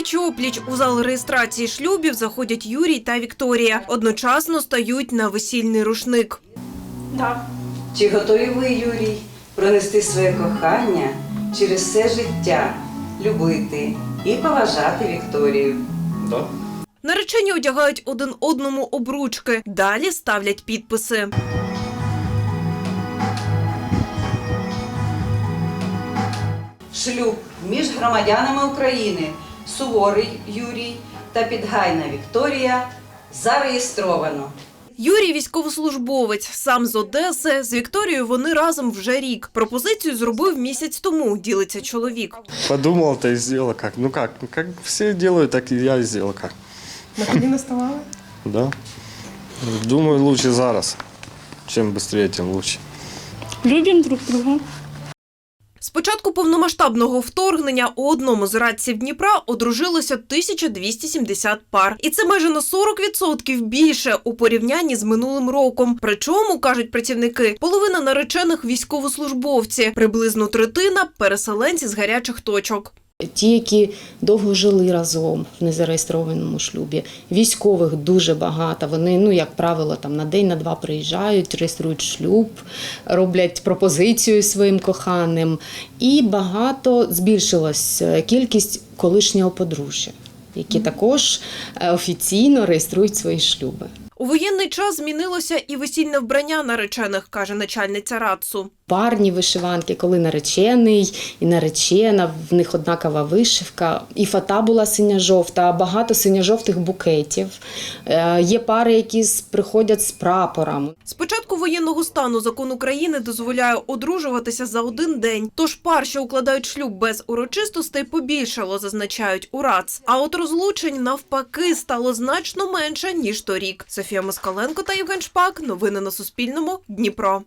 Пліч опліч у зал реєстрації шлюбів заходять Юрій та Вікторія. Одночасно стають на весільний рушник. Чи готові ви, Юрій, пронести своє кохання через все життя, любити і поважати Вікторію? Да. Наречені одягають один одному обручки. Далі ставлять підписи. Шлюб між громадянами України Суворий Юрій та Підгайна Вікторія зареєстровано. Юрій військовослужбовець, сам з Одеси. З Вікторією вони разом вже рік. Пропозицію зробив місяць тому. Ділиться чоловік. Подумал-то и сделал как. Ну как, ну как все делают, так и я сделал как. На коліна ставали? Да. Думаю, лучше зараз. Чем быстрее, тем лучше. Любим друг друга. З початку повномасштабного вторгнення у одному з радців Дніпра одружилося 1270 пар, і це майже на 40% більше у порівнянні з минулим роком. Причому кажуть працівники, половина наречених військовослужбовці, приблизно третина переселенці з гарячих точок. Ті, які довго жили разом в незареєстрованому шлюбі, військових дуже багато. Вони, ну як правило, там на день, на два приїжджають, реєструють шлюб, роблять пропозицію своїм коханим. І багато збільшилась е, кількість колишнього подружжя, які також е, офіційно реєструють свої шлюби. У воєнний час змінилося і весільне вбрання наречених, каже начальниця РАЦУ. Парні вишиванки, коли наречений і наречена, в них однакова вишивка. І фата була синя-жовта, багато синьо-жовтих букетів. Е, Є пари, які приходять з прапором. Воєнного стану закон України дозволяє одружуватися за один день. Тож пар, що укладають шлюб без урочистостей, побільшало, зазначають у РАЦ. А от розлучень навпаки стало значно менше ніж торік. Софія Москаленко та Євген Шпак. Новини на Суспільному. Дніпро.